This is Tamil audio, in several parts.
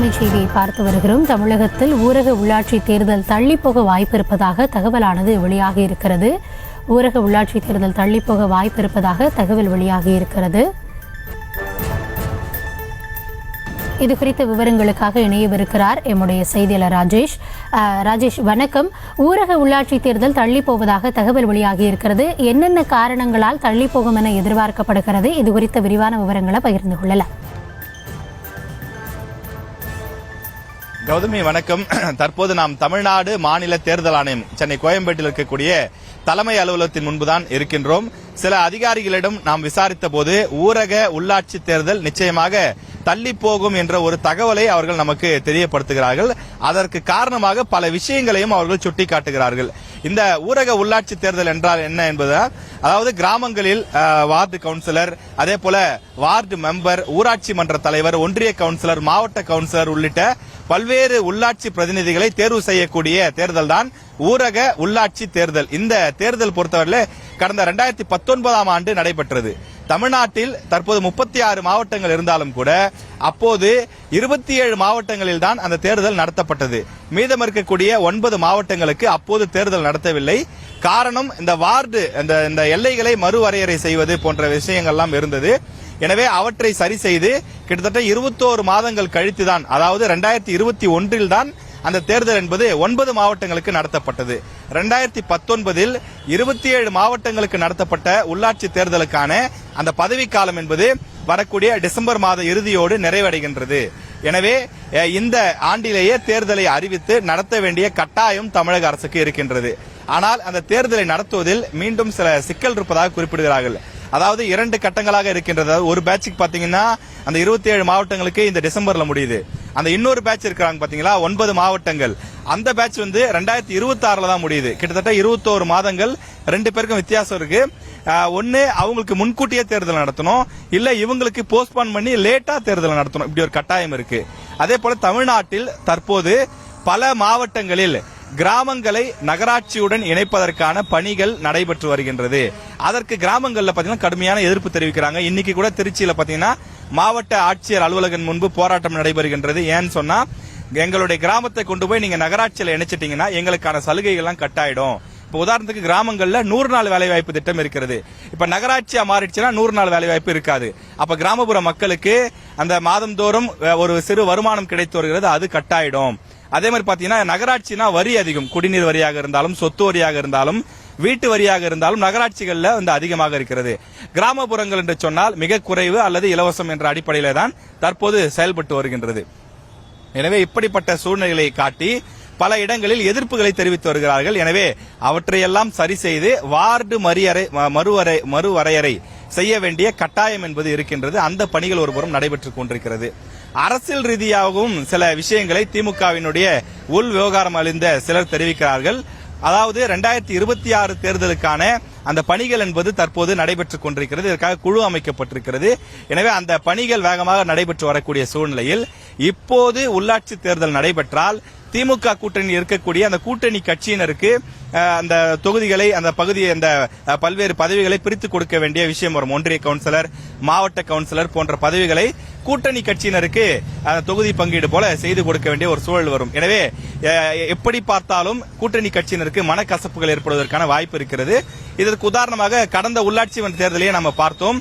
அண்மை செய்தியை பார்த்து வருகிறோம். தமிழகத்தில் ஊரக உள்ளாட்சி தேர்தல் தள்ளிப்போக வாய்ப்பு இருப்பதாக தகவலானது வெளியாகி இருக்கிறது. ஊரக உள்ளாட்சி தேர்தல் தள்ளிப்போக வாய்ப்பு இருப்பதாக தகவல் வெளியாகி இருக்கிறது. இது குறித்த விவரங்களுக்காக இணையவிருக்கிறார் எம்முடைய செய்தியாளர் ராஜேஷ். ராஜேஷ் வணக்கம். ஊரக உள்ளாட்சி தேர்தல் தள்ளி போவதாக தகவல் வெளியாகி இருக்கிறது. என்னென்ன காரணங்களால் தள்ளி போகும் என எதிர்பார்க்கப்படுகிறது? இது குறித்த விரிவான விவரங்களை பகிர்ந்து கொள்ளலாம். கௌதமி வணக்கம். தற்போது நாம் தமிழ்நாடு மாநில தேர்தல் ஆணையம் சென்னை கோயம்பேட்டில் இருக்கக்கூடிய தலைமை அலுவலகத்தின் முன்புதான் இருக்கின்றோம். சில அதிகாரிகளிடம் நாம் விசாரித்த போது ஊரக உள்ளாட்சி தேர்தல் நிச்சயமாக தள்ளி போகும் என்ற ஒரு தகவலை அவர்கள் நமக்கு தெரியப்படுத்துகிறார்கள். அதற்கு காரணமாக பல விஷயங்களையும் அவர்கள் சுட்டிக்காட்டுகிறார்கள். இந்த ஊரக உள்ளாட்சி தேர்தல் என்றால் என்ன என்பது அதாவது கிராமங்களில் வார்டு கவுன்சிலர் அதே போல வார்டு மெம்பர் ஊராட்சி மன்ற தலைவர் ஒன்றிய கவுன்சிலர் மாவட்ட கவுன்சிலர் உள்ளிட்ட பல்வேறு உள்ளாட்சி பிரதிநிதிகளை தேர்வு செய்யக்கூடிய தேர்தல் தான் ஊரக உள்ளாட்சி தேர்தல். இந்த தேர்தல் பொறுத்தவரையில் கடந்த ரெண்டாயிரத்தி பத்தொன்பதாம் ஆண்டு நடைபெற்றது. தமிழ்நாட்டில் தற்போது முப்பத்தி ஆறு மாவட்டங்கள் இருந்தாலும் கூட அப்போது இருபத்தி ஏழு மாவட்டங்களில் தான் அந்த தேர்தல் நடத்தப்பட்டது. மீதம் இருக்கக்கூடிய ஒன்பது மாவட்டங்களுக்கு அப்போது தேர்தல் நடத்தவில்லை. காரணம் இந்த வார்டு இந்த இந்த எல்லைகளை மறுவரையறை செய்வது போன்ற விஷயங்கள்லாம் இருந்தது. எனவே அவற்றை சரி செய்து கிட்டத்தட்ட இருபத்தோரு மாதங்கள் கழித்து தான் அதாவது ரெண்டாயிரத்தி இருபத்தி ஒன்றில் தான் அந்த தேர்தல் என்பது ஒன்பது மாவட்டங்களுக்கு நடத்தப்பட்டது. ரெண்டாயிரத்தி பத்தொன்பதில் இருபத்தி ஏழு மாவட்டங்களுக்கு நடத்தப்பட்ட உள்ளாட்சி தேர்தலுக்கான அந்த பதவிக்காலம் என்பது வரக்கூடிய டிசம்பர் மாத இறுதியோடு நிறைவடைகின்றது. எனவே இந்த ஆண்டிலேயே தேர்தலை அறிவித்து நடத்த வேண்டிய கட்டாயம் தமிழக அரசுக்கு இருக்கின்றது. ஆனால் அந்த தேர்தலை நடத்துவதில் மீண்டும் சில சிக்கல் இருப்பதாக குறிப்பிடுகிறார்கள். அதாவது இரண்டு கட்டங்களாக இருக்கின்றது. ஒரு பேட்சுக்கு பாத்தீங்கன்னா அந்த இருபத்தி ஏழு மாவட்டங்களுக்கு இந்த டிசம்பர்ல முடியுது. அந்த இன்னொரு பேட்ச் இருக்கிறாங்க பாத்தீங்களா? ஒன்பது மாவட்டங்கள். அந்த பேட்ச் வந்து ரெண்டாயிரத்தி இருபத்தி ஆறுல தான் முடியுது. கிட்டத்தட்ட இருபத்தோரு மாதங்கள் ரெண்டு பேருக்கும் வித்தியாசம் இருக்கு. ஒன்னு அவங்களுக்கு முன்கூட்டியே தேர்தல் நடத்தணும். இல்ல இவங்களுக்கு போஸ்ட்பான் பண்ணி லேட்டா தேர்தல் நடத்தணும். இப்படி ஒரு கட்டாயம் இருக்கு. அதே போல தமிழ்நாட்டில் தற்போது பல மாவட்டங்களில் கிராமங்களை நகராட்சியுடன் இணைப்பதற்கான பணிகள் நடைபெற்று வருகின்றது. அதற்கு கிராமங்கள்ல பாத்தீங்கன்னா கடுமையான எதிர்ப்பு தெரிவிக்கிறாங்க. இன்னைக்கு கூட திருச்சியில பாத்தீங்கன்னா மாவட்ட ஆட்சியர் அலுவலகம் முன்பு போராட்டம் நடைபெறுகின்றது. ஏன்னு சொன்னா எங்களுடைய கிராமத்தை கொண்டு போய் நீங்க நகராட்சியில் இணைச்சிட்டீங்கன்னா எங்களுக்கான சலுகைகள்லாம் கட்டாயிடும். இப்போ உதாரணத்துக்கு கிராமங்கள்ல நூறு நாள் வேலைவாய்ப்பு திட்டம் இருக்கிறது. இப்ப நகராட்சியா மாறிடுச்சுன்னா நூறு நாள் வேலைவாய்ப்பு இருக்காது. அப்ப கிராமப்புற மக்களுக்கு அந்த மாதந்தோறும் ஒரு சிறு வருமானம் கிடைத்து வருகிறது அது கட்டாயிடும். அதே மாதிரி பாத்தீங்கன்னா நகராட்சினா வரி அதிகம். குடிநீர் வரியாக இருந்தாலும் சொத்து வரியாக இருந்தாலும் வீட்டு வரியாக இருந்தாலும் நகராட்சிகளில் வந்து அதிகமாக இருக்கிறது. கிராமப்புறங்கள் என்று சொன்னால் மிக குறைவு அல்லது இலவசம் என்ற அடிப்படையில் தான் தற்போது செயல்பட்டு வருகின்றது. எனவே இப்படிப்பட்ட சூழ்நிலைகளை காட்டி பல இடங்களில் எதிர்ப்புகளை தெரிவித்து வருகிறார்கள். எனவே அவற்றையெல்லாம் சரி செய்து வார்டு மறியறை மறுவரை மறுவரையறை செய்ய வேண்டிய கட்டாயம் என்பது இருக்கின்றது. அந்த பணிகள் ஒருபுறம் நடைபெற்றுக் கொண்டிருக்கிறது. அரசியல் ரீதியாகவும் சில விஷயங்களை திமுகவினுடைய உள் விவகாரம் அழிந்த சிலர் தெரிவிக்கிறார்கள். அதாவது ரெண்டாயிரத்தி இருபத்தி ஆறு தேர்தலுக்கான அந்த பணிகள் என்பது தற்போது நடைபெற்றுக் கொண்டிருக்கிறது. இதற்காக குழு அமைக்கப்பட்டிருக்கிறது. எனவே அந்த பணிகள் வேகமாக நடைபெற்று வரக்கூடிய சூழ்நிலையில் இப்போது உள்ளாட்சி தேர்தல் நடைபெற்றால் திமுக கூட்டணி இருக்கக்கூடிய அந்த கூட்டணி கட்சியினருக்கு அந்த தொகுதிகளை அந்த பகுதியை அந்த பல்வேறு பதவிகளை பிரித்து கொடுக்க வேண்டிய விஷயம் வரும். ஒன்றிய கவுன்சிலர் மாவட்ட கவுன்சிலர் போன்ற பதவிகளை கூட்டணி கட்சியினருக்கு தொகுதி பங்கீடு போல செய்து கொடுக்க வேண்டிய ஒரு சூழல் வரும். எனவே எப்படி பார்த்தாலும் கூட்டணி கட்சியினருக்கு மனக்கசப்புகள் ஏற்படுவதற்கான வாய்ப்பு இருக்கிறது. இதற்கு உதாரணமாக கடந்த உள்ளாட்சி மன்ற தேர்தலையே நம்ம பார்த்தோம்.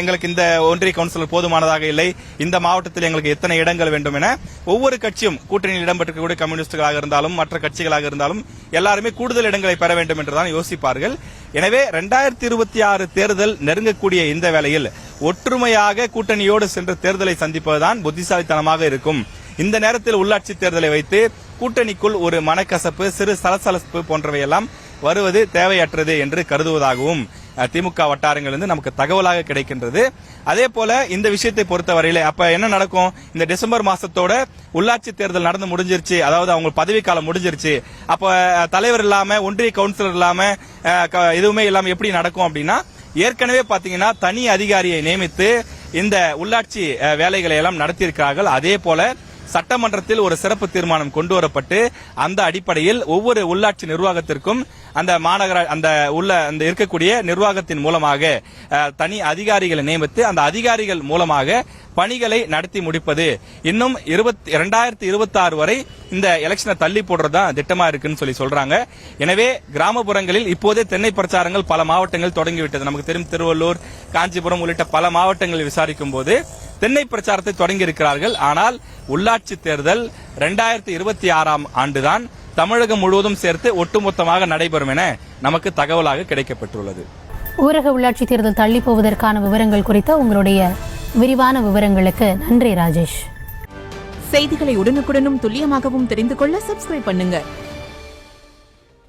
எங்களுக்கு இந்த ஒன்றிய கவுன்சிலர் போதுமானதாக இல்லை. இந்த மாவட்டத்தில் எங்களுக்கு எத்தனை இடங்கள் வேண்டும் என ஒவ்வொரு கட்சியும் கூட்டணியில் இடம்பெற்றக்கூடிய கம்யூனிஸ்டுகளாக இருந்தாலும் மற்ற கட்சிகளாக இருந்தாலும் எல்லாருமே கூடுதல் இடங்களை பெற வேண்டும் என்றுதான் யோசிப்பார்கள். எனவே ரெண்டாயிரத்தி இருபத்தி ஆறு தேர்தல் நெருங்கக்கூடிய இந்த வேளையில் ஒற்றுமையாக கூட்டணியோடு சென்று தேர்தலை சந்திப்பதுதான் புத்திசாலித்தனமாக இருக்கும். இந்த நேரத்தில் உள்ளாட்சி தேர்தலை வைத்து கூட்டணிக்குள் ஒரு மனக்கசப்பு சிறு சலசலப்பு போன்றவையெல்லாம் வருவது தேவையற்றது என்று கருதுவதாகவும் திமுக திமுக வட்டாரங்களிலிருந்து நமக்கு தகவலாக கிடைக்கின்றது. அதே போல இந்த விஷயத்தை பொறுத்தவரையில அப்ப என்ன நடக்கும்? இந்த டிசம்பர் மாசத்தோட உள்ளாட்சி தேர்தல் நடந்து முடிஞ்சிருச்சு. அதாவது அவங்க பதவிக்காலம் முடிஞ்சிருச்சு. அப்ப தலைவர் இல்லாம ஒன்றிய கவுன்சிலர் இல்லாம க- எதுவுமே இல்லாம எப்படி நடக்கும் அப்படின்னா ஏற்கனவே பாத்தீங்கன்னா தனி அதிகாரியை நியமித்து இந்த உள்ளாட்சி வேலைகளை எல்லாம் நடத்தியிருக்கிறார்கள். அதே போல சட்டமன்றத்தில் ஒரு சிறப்பு தீர்மானம் கொண்டு வரப்பட்டு அந்த அடிப்படையில் ஒவ்வொரு உள்ளாட்சி நிர்வாகத்திற்கும் அந்த மாநகர அந்த உள்ள அந்த இருக்கக்கூடிய நிர்வாகத்தின் மூலமாக தனி அதிகாரிகளை நியமித்து அந்த அதிகாரிகள் மூலமாக பணிகளை நடத்தி முடிப்பது. இன்னும் இருபத்தி இரண்டாயிரத்தி இருபத்தி ஆறு வரை இந்த எலெக்ஷனை தள்ளி போடுறதுதான் திட்டமா இருக்குன்னு சொல்லி சொல்றாங்க. எனவே கிராமப்புறங்களில் இப்போதே தென்னை பிரச்சாரங்கள் பல மாவட்டங்கள் தொடங்கிவிட்டது. நமக்கு தெரியும் திருவள்ளூர் காஞ்சிபுரம் உள்ளிட்ட பல மாவட்டங்களில் விசாரிக்கும் போது தென்னை பிரச்சாரத்தை தொடங்கி இருக்கிறார்கள். ஆனால் உள்ளாட்சி தேர்தல் இரண்டாயிரத்தி இருபத்தி ஆறாம் ஆண்டுதான் தமிழகம் முழுவதும் சேர்த்து ஒட்டுமொத்தமாக நடைபெறும் என நமக்கு தகவலாக கிடைக்கப்பட்டுள்ளது ஊரக உள்ளாட்சி தேர்தல் தள்ளி போவதற்கான விவரங்கள் குறித்த உங்களுடைய விரிவான விவரங்களுக்கு நன்றி ராஜேஷ். செய்திகளை உடனுக்குடனும் துல்லியமாகவும் தெரிந்து கொள்ள சப்ஸ்கிரைப் பண்ணுங்க.